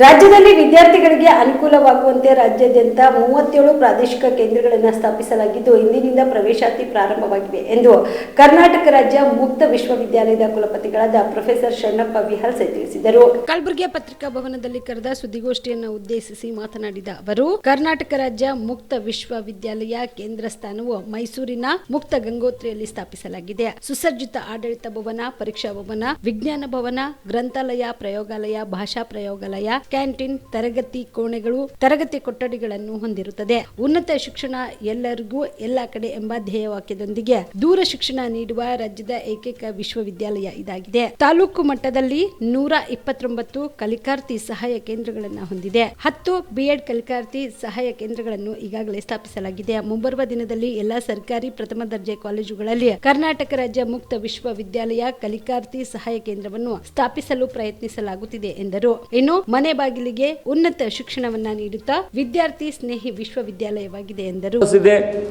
ರಾಜ್ಯದಲ್ಲಿ ವಿದ್ಯಾರ್ಥಿಗಳಿಗೆ ಅನುಕೂಲವಾಗುವಂತೆ ರಾಜ್ಯಾದ್ಯಂತ ಮೂವತ್ತೇಳು ಪ್ರಾದೇಶಿಕ ಕೇಂದ್ರಗಳನ್ನು ಸ್ಥಾಪಿಸಲಾಗಿದ್ದು, ಇಂದಿನಿಂದ ಪ್ರವೇಶಾತಿ ಪ್ರಾರಂಭವಾಗಿದೆ ಎಂದು ಕರ್ನಾಟಕ ರಾಜ್ಯ ಮುಕ್ತ ವಿಶ್ವವಿದ್ಯಾಲಯದ ಕುಲಪತಿಗಳಾದ ಪ್ರೊಫೆಸರ್ ಶರಣಪ್ಪ ವಿಹಲ್ಸೆ ತಿಳಿಸಿದರು. ಕಲಬುರಗಿಯ ಪತ್ರಿಕಾ ಭವನದಲ್ಲಿ ಕರೆದ ಸುದ್ದಿಗೋಷ್ಠಿಯನ್ನು ಉದ್ದೇಶಿಸಿ ಮಾತನಾಡಿದ ಅವರು, ಕರ್ನಾಟಕ ರಾಜ್ಯ ಮುಕ್ತ ವಿಶ್ವವಿದ್ಯಾಲಯ ಕೇಂದ್ರ ಸ್ಥಾನವು ಮೈಸೂರಿನ ಮುಕ್ತ ಗಂಗೋತ್ರಿಯಲ್ಲಿ ಸ್ಥಾಪಿಸಲಾಗಿದೆ. ಸುಸಜ್ಜಿತ ಆಡಳಿತ ಭವನ, ಪರೀಕ್ಷಾ ಭವನ, ವಿಜ್ಞಾನ ಭವನ, ಗ್ರಂಥಾಲಯ, ಪ್ರಯೋಗಾಲಯ, ಭಾಷಾ ಪ್ರಯೋಗಾಲಯ ಕ್ಯಾಂಟೀನ್ ತರಗತಿ ಕೋಣೆಗಳು ತರಗತಿ ಕೊಠಡಿಗಳನ್ನು ಹೊಂದಿರುತ್ತದೆ. ಉನ್ನತ ಶಿಕ್ಷಣ ಎಲ್ಲರಿಗೂ ಎಲ್ಲ ಕಡೆ ಎಂಬ ಧ್ಯೇಯವಾಕ್ಯದೊಂದಿಗೆ ದೂರ ಶಿಕ್ಷಣ ನೀಡುವ ರಾಜ್ಯದ ಏಕೈಕ ವಿಶ್ವವಿದ್ಯಾಲಯ ಇದಾಗಿದೆ. ತಾಲೂಕು ಮಟ್ಟದಲ್ಲಿ ನೂರ ಇಪ್ಪತ್ತೊಂಬತ್ತು ಕಲಿಕಾರ್ಥಿ ಸಹಾಯ ಕೇಂದ್ರಗಳನ್ನು ಹೊಂದಿದೆ. ಹತ್ತು ಬಿಎಡ್ ಕಲಿಕಾರ್ಥಿ ಸಹಾಯ ಕೇಂದ್ರಗಳನ್ನು ಈಗಾಗಲೇ ಸ್ಥಾಪಿಸಲಾಗಿದೆ. ಮುಂಬರುವ ದಿನದಲ್ಲಿ ಎಲ್ಲಾ ಸರ್ಕಾರಿ ಪ್ರಥಮ ದರ್ಜೆ ಕಾಲೇಜುಗಳಲ್ಲಿ ಕರ್ನಾಟಕ ರಾಜ್ಯ ಮುಕ್ತ ವಿಶ್ವವಿದ್ಯಾಲಯ ಕಲಿಕಾರ್ಥಿ ಸಹಾಯ ಕೇಂದ್ರವನ್ನು ಸ್ಥಾಪಿಸಲು ಪ್ರಯತ್ನಿಸಲಾಗುತ್ತಿದೆ ಎಂದರು. ಇನ್ನು ಮನೆ ಬಾಗಿಲಿಗೆ ಉನ್ನತ ಶಿಕ್ಷಣವನ್ನ ನೀಡುತ್ತಾ ವಿದ್ಯಾರ್ಥಿ ಸ್ನೇಹಿ ವಿಶ್ವವಿದ್ಯಾಲಯವಾಗಿದೆ ಎಂದರು.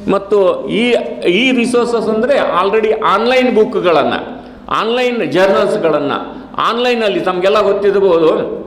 ಮತ್ತು ಈ ಈ ರಿಸೋರ್ಸಸ್ ಅಂದ್ರೆ ಆಲ್ರೆಡಿ ಆನ್ಲೈನ್ ಬುಕ್ಗಳನ್ನು ಆನ್ಲೈನ್ ಜರ್ನಲ್ಸ್ ಗಳನ್ನ ಆನ್ಲೈನ್ ಅಲ್ಲಿ ತಮಗೆಲ್ಲ ಗೊತ್ತಿರಬಹುದು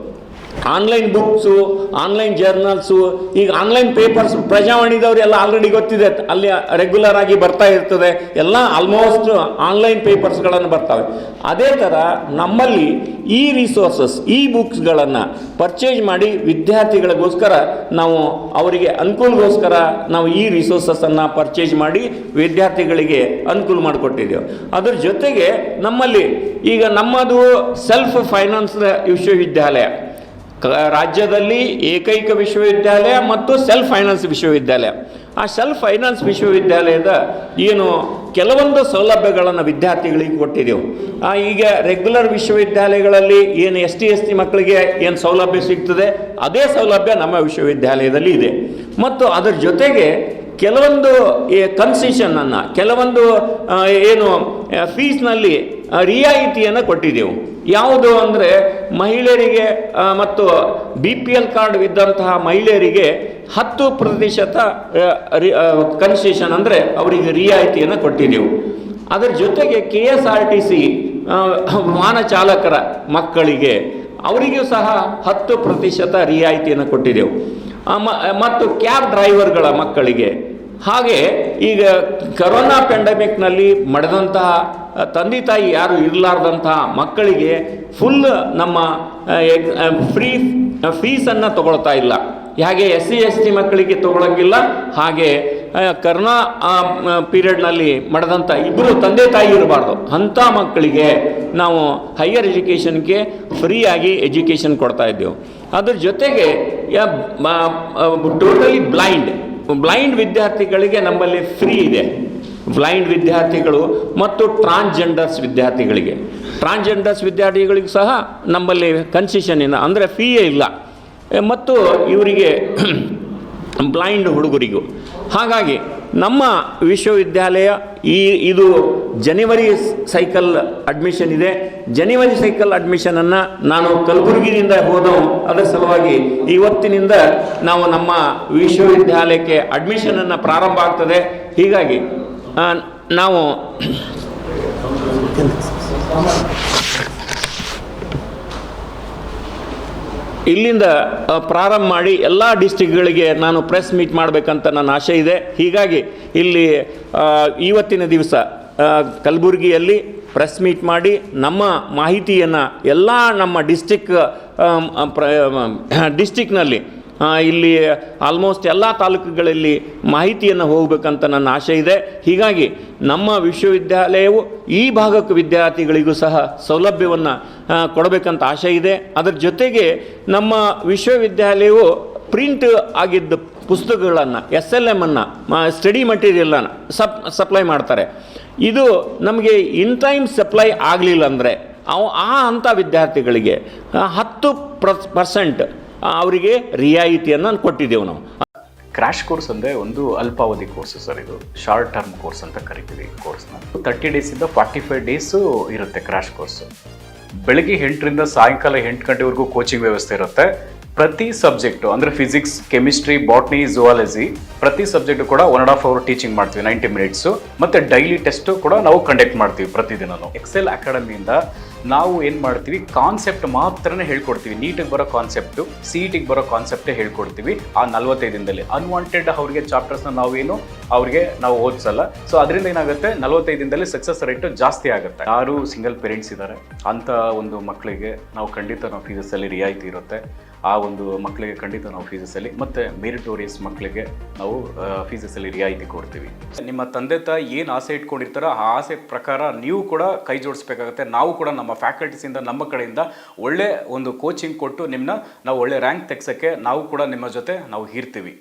ಆನ್ಲೈನ್ ಬುಕ್ಸು, ಆನ್ಲೈನ್ ಜರ್ನಲ್ಸು, ಈಗ ಆನ್ಲೈನ್ ಪೇಪರ್ಸ್ ಪ್ರಜಾವಾಣಿದವರೆಲ್ಲ ಆಲ್ರೆಡಿ ಗೊತ್ತಿದೆ. ಅಲ್ಲಿ ರೆಗ್ಯುಲರ್ ಆಗಿ ಬರ್ತಾ ಇರ್ತದೆ. ಎಲ್ಲ ಆಲ್ಮೋಸ್ಟ್ ಆನ್ಲೈನ್ ಪೇಪರ್ಸ್ಗಳನ್ನು ಬರ್ತವೆ. ಅದೇ ಥರ ನಮ್ಮಲ್ಲಿ ಈ ರಿಸೋರ್ಸಸ್ ಈ ಬುಕ್ಸ್ಗಳನ್ನು ಪರ್ಚೇಸ್ ಮಾಡಿ ವಿದ್ಯಾರ್ಥಿಗಳಿಗೋಸ್ಕರ ನಾವು ಅವರಿಗೆ ಅನುಕೂಲಗೋಸ್ಕರ ನಾವು ಈ ರಿಸೋರ್ಸಸ್ಸನ್ನು ಪರ್ಚೇಸ್ ಮಾಡಿ ವಿದ್ಯಾರ್ಥಿಗಳಿಗೆ ಅನುಕೂಲ ಮಾಡಿಕೊಟ್ಟಿದ್ದೇವೆ. ಅದ್ರ ಜೊತೆಗೆ ನಮ್ಮಲ್ಲಿ ಈಗ ನಮ್ಮದು ಸೆಲ್ಫ್ ಫೈನಾನ್ಸ್ ವಿಶ್ವವಿದ್ಯಾಲಯ. ರಾಜ್ಯದಲ್ಲಿ ಏಕೈಕ ವಿಶ್ವವಿದ್ಯಾಲಯ ಮತ್ತು ಸೆಲ್ಫ್ ಫೈನಾನ್ಸ್ ವಿಶ್ವವಿದ್ಯಾಲಯ. ಆ ಸೆಲ್ಫ್ ಫೈನಾನ್ಸ್ ವಿಶ್ವವಿದ್ಯಾಲಯದ ಏನು ಕೆಲವೊಂದು ಸೌಲಭ್ಯಗಳನ್ನು ವಿದ್ಯಾರ್ಥಿಗಳಿಗೆ ಕೊಟ್ಟಿದ್ದೆವು ಈಗ ರೆಗ್ಯುಲರ್ ವಿಶ್ವವಿದ್ಯಾಲಯಗಳಲ್ಲಿ ಏನು ಎಸ್ ಟಿ ಎಸ್ ಟಿ ಮಕ್ಕಳಿಗೆ ಏನು ಸೌಲಭ್ಯ ಸಿಗ್ತದೆ, ಅದೇ ಸೌಲಭ್ಯ ನಮ್ಮ ವಿಶ್ವವಿದ್ಯಾಲಯದಲ್ಲಿ ಇದೆ. ಮತ್ತು ಅದರ ಜೊತೆಗೆ ಕೆಲವೊಂದು ಕನ್ಸೆಷನನ್ನು ಕೆಲವೊಂದು ಏನು ಫೀಸ್ನಲ್ಲಿ ರಿಯಾಯಿತಿಯನ್ನು ಕೊಟ್ಟಿದ್ದೆವು ಯಾವುದು ಅಂದರೆ ಮಹಿಳೆಯರಿಗೆ ಮತ್ತು ಬಿ ಪಿ ಎಲ್ ಕಾರ್ಡ್ ಇದ್ದಂತಹ ಮಹಿಳೆಯರಿಗೆ ಹತ್ತು ಪ್ರತಿಶತ ಕನ್ಸೆಷನ್ ಅಂದರೆ ಅವರಿಗೆ ರಿಯಾಯಿತಿಯನ್ನು ಕೊಟ್ಟಿದ್ದೆವು ಅದರ ಜೊತೆಗೆ K S R T C ವಾಹನ ಚಾಲಕರ ಮಕ್ಕಳಿಗೆ ಅವರಿಗೂ ಸಹ ಹತ್ತು ಪ್ರತಿಶತ ರಿಯಾಯಿತಿಯನ್ನು ಕೊಟ್ಟಿದ್ದೆವು ಮತ್ತು ಕ್ಯಾಬ್ ಡ್ರೈವರ್ಗಳ ಮಕ್ಕಳಿಗೆ ಹಾಗೆ ಈಗ ಕರೋನಾ ಪ್ಯಾಂಡಮಿಕ್ನಲ್ಲಿ ಮಡೆದಂತಹ ತಂದೆ ತಾಯಿ ಯಾರು ಇರಲಾರ್ದಂತಹ ಮಕ್ಕಳಿಗೆ ಫುಲ್ ನಮ್ಮ ಫ್ರೀ ಫೀಸನ್ನು ತಗೊಳ್ತಾ ಇಲ್ಲ. ಹಾಗೆ ಎಸ್ ಸಿ ಎಸ್ ಟಿ ಮಕ್ಕಳಿಗೆ ತಗೊಳಂಗಿಲ್ಲ. ಹಾಗೆ ಕರೋನಾ ಪೀರಿಯಡ್ನಲ್ಲಿ ಮಡೆದಂಥ ಇಬ್ಬರು ತಂದೆ ತಾಯಿ ಇರಬಾರ್ದು. ಅಂಥ ಮಕ್ಕಳಿಗೆ ನಾವು ಹೈಯರ್ ಎಜುಕೇಷನ್ಗೆ ಫ್ರೀಯಾಗಿ ಎಜುಕೇಷನ್ ಕೊಡ್ತಾ ಇದ್ದೆವು. ಅದ್ರ ಜೊತೆಗೆ ಟೋಟಲಿ ಬ್ಲೈಂಡ್ ಬ್ಲೈಂಡ್ ವಿದ್ಯಾರ್ಥಿಗಳಿಗೆ ನಮ್ಮಲ್ಲಿ ಫ್ರೀ ಇದೆ. ಬ್ಲೈಂಡ್ ವಿದ್ಯಾರ್ಥಿಗಳು ಮತ್ತು ಟ್ರಾನ್ಸ್ಜೆಂಡರ್ಸ್ ವಿದ್ಯಾರ್ಥಿಗಳಿಗೆ. ಟ್ರಾನ್ಸ್ಜೆಂಡರ್ಸ್ ವಿದ್ಯಾರ್ಥಿಗಳಿಗೂ ಸಹ ನಮ್ಮಲ್ಲಿ ಕನ್ಸಿಷನ್ ಇಲ್ಲ. ಅಂದರೆ ಫೀಯೇ ಇಲ್ಲ. ಮತ್ತು ಇವರಿಗೆ ಬ್ಲೈಂಡ್ ಹುಡುಗರಿಗೂ. ಹಾಗಾಗಿ ನಮ್ಮ ವಿಶ್ವವಿದ್ಯಾಲಯ ಈ, ಇದು ಜನವರಿ ಸೈಕಲ್ ಅಡ್ಮಿಷನ್ ಇದೆ. ಜನವರಿ ಸೈಕಲ್ ಅಡ್ಮಿಷನನ್ನು ನಾನು ಕಲಬುರಗಿನಿಂದ ಹೋದವು. ಅದರ ಸಲುವಾಗಿ ಇವತ್ತಿನಿಂದ ನಾವು ನಮ್ಮ ವಿಶ್ವವಿದ್ಯಾಲಯಕ್ಕೆ ಅಡ್ಮಿಷನನ್ನು ಪ್ರಾರಂಭ ಆಗ್ತದೆ. ಹೀಗಾಗಿ ನಾವು ಇಲ್ಲಿಂದ ಪ್ರಾರಂಭ ಮಾಡಿ ಎಲ್ಲ ಡಿಸ್ಟಿಕ್ಗಳಿಗೆ ನಾನು ಪ್ರೆಸ್ ಮೀಟ್ ಮಾಡಬೇಕಂತ ನನ್ನ ಆಶೆ ಇದೆ. ಹೀಗಾಗಿ ಇಲ್ಲಿ ಇವತ್ತಿನ ದಿವಸ ಕಲಬುರಗಿಯಲ್ಲಿ ಪ್ರೆಸ್ ಮೀಟ್ ಮಾಡಿ ನಮ್ಮ ಮಾಹಿತಿಯನ್ನು ಎಲ್ಲ ನಮ್ಮ ಡಿಸ್ಟಿಕ್ ಡಿಸ್ಟಿಕ್ನಲ್ಲಿ ಆ, ಇಲ್ಲಿ ಆಲ್ಮೋಸ್ಟ್ ಎಲ್ಲ ತಾಲೂಕುಗಳಲ್ಲಿ ಮಾಹಿತಿಯನ್ನು ಹೋಗಬೇಕಂತ ನನ್ನ ಆಸೆ ಇದೆ. ಹೀಗಾಗಿ ನಮ್ಮ ವಿಶ್ವವಿದ್ಯಾಲಯವು ಈ ಭಾಗಕ್ಕೆ ವಿದ್ಯಾರ್ಥಿಗಳಿಗೂ ಸಹ ಸೌಲಭ್ಯವನ್ನು ಕೊಡಬೇಕಂತ ಆಸೆ ಇದೆ. ಅದರ ಜೊತೆಗೆ ನಮ್ಮ ವಿಶ್ವವಿದ್ಯಾಲಯವು ಪ್ರಿಂಟ್ ಆಗಿದ್ದ ಪುಸ್ತಕಗಳನ್ನು ಎಸ್ ಎಲ್ ಎಮ್ಮನ್ನು ಸ್ಟಡಿ ಮಟೀರಿಯಲನ್ನು ಸಪ್ ಸಪ್ಲೈ ಮಾಡ್ತಾರೆ. ಇದು ನಮಗೆ ಇನ್ ಟೈಮ್ ಸಪ್ಲೈ ಆಗಲಿಲ್ಲ ಅಂದರೆ, ಅವು ಆ ಅಂಥ ವಿದ್ಯಾರ್ಥಿಗಳಿಗೆ ಹತ್ತು ಪರ್ಸೆಂಟ್ ಅವರಿಗೆ ರಿಯಾಯಿತಿಯನ್ನು ಕೊಟ್ಟಿದ್ದೇವೆ ನಾವು. ಕ್ರ್ಯಾಶ್ ಕೋರ್ಸ್ ಅಂದರೆ ಒಂದು ಅಲ್ಪಾವಧಿ ಕೋರ್ಸ್ ಸರ್ ಇದು. ಶಾರ್ಟ್ ಟರ್ಮ್ ಕೋರ್ಸ್ ಅಂತ ಕರಿತೀವಿ ಈ ಕೋರ್ಸ್ನ ತರ್ಟಿ ಡೇಸಿಂದ ಫಾರ್ಟಿ ಫೈವ್ ಡೇಸು ಇರುತ್ತೆ ಕ್ರ್ಯಾಶ್ ಕೋರ್ಸು ಬೆಳಗ್ಗೆ ಎಂಟರಿಂದ ಸಾಯಂಕಾಲ ಎಂಟು ಗಂಟೆವರೆಗೂ ಕೋಚಿಂಗ್ ವ್ಯವಸ್ಥೆ ಇರುತ್ತೆ. ಪ್ರತಿ ಸಬ್ಜೆಕ್ಟು, ಅಂದರೆ ಫಿಸಿಕ್ಸ್ ಕೆಮಿಸ್ಟ್ರಿ ಬಾಟ್ನಿ ಜುವಾಲಜಿ ಪ್ರತಿ ಸಬ್ಜೆಕ್ಟು ಕೂಡ one and half hour teaching ಮಾಡ್ತೀವಿ ನೈಂಟಿ ಮಿನಿಟ್ಸು ಮತ್ತು ಡೈಲಿ ಟೆಸ್ಟು ಕೂಡ ನಾವು ಕಂಡಕ್ಟ್ ಮಾಡ್ತೀವಿ ಪ್ರತಿದಿನನೂ. ಎಕ್ಸೆಲ್ ಅಕಾಡೆಮಿಯಿಂದ ನಾವು ಏನು ಮಾಡ್ತೀವಿ ಕಾನ್ಸೆಪ್ಟ್ ಮಾತ್ರನೇ ಹೇಳ್ಕೊಡ್ತೀವಿ. ನೀಟಿಗೆ ಬರೋ ಕಾನ್ಸೆಪ್ಟು ಸಿ ಇಟಿಗೆ ಟಿಗೆ ಬರೋ ಕಾನ್ಸೆಪ್ಟೇ ಹೇಳ್ಕೊಡ್ತೀವಿ ಆ ನಲ್ವತ್ತೈದು ದಿನದಲ್ಲಿ. ಅನ್ವಾಂಟೆಡ್ ಅವರಿಗೆ ಚಾಪ್ಟರ್ಸ್ನ ನಾವೇನು, ಅವ್ರಿಗೆ ನಾವು ಓದಿಸಲ್ಲ. ಸೊ ಅದರಿಂದ ಏನಾಗುತ್ತೆ, ನಲವತ್ತೈದು ದಿನದಲ್ಲಿ ಸಕ್ಸಸ್ ರೇಟು ಜಾಸ್ತಿ ಆಗುತ್ತೆ. ಯಾರು ಸಿಂಗಲ್ ಪೇರೆಂಟ್ಸ್ ಇದ್ದಾರೆ ಅಂಥ ಒಂದು ಮಕ್ಕಳಿಗೆ ನಾವು ಖಂಡಿತ ನಾವು ಫೀಸಸ್ಸಲ್ಲಿ ರಿಯಾಯಿತಿ ಇರುತ್ತೆ. ಆ ಒಂದು ಮಕ್ಕಳಿಗೆ ಖಂಡಿತ ನಾವು ಫೀಸಸ್ಸಲ್ಲಿ ಮತ್ತು ಮೆರಿಟೋರಿಯಸ್ ಮಕ್ಕಳಿಗೆ ನಾವು ಫೀಸಸ್ಸಲ್ಲಿ ರಿಯಾಯಿತಿ ಕೊಡ್ತೀವಿ. ನಿಮ್ಮ ತಂದೆ ತಾಯಿ ಏನು ಆಸೆ ಇಟ್ಕೊಂಡಿರ್ತಾರೋ, ಆ ಆಸೆ ಪ್ರಕಾರ ನೀವು ಕೂಡ ಕೈ ಜೋಡಿಸ್ಬೇಕಾಗತ್ತೆ, ನಾವು ಕೂಡ ನಮ್ಮ ಫ್ಯಾಕಲ್ಟೀಸಿಂದ ನಮ್ಮ ಕಡೆಯಿಂದ ಒಳ್ಳೆ ಒಂದು ಕೋಚಿಂಗ್ ಕೊಟ್ಟು ನಿಮ್ಮನ್ನ ನಾವು ಒಳ್ಳೆ ರ್ಯಾಂಕ್ ತೆಗ್ಸೋಕ್ಕೆ ನಾವು ಕೂಡ ನಿಮ್ಮ ಜೊತೆ ನಾವು ಇರ್ತೀವಿ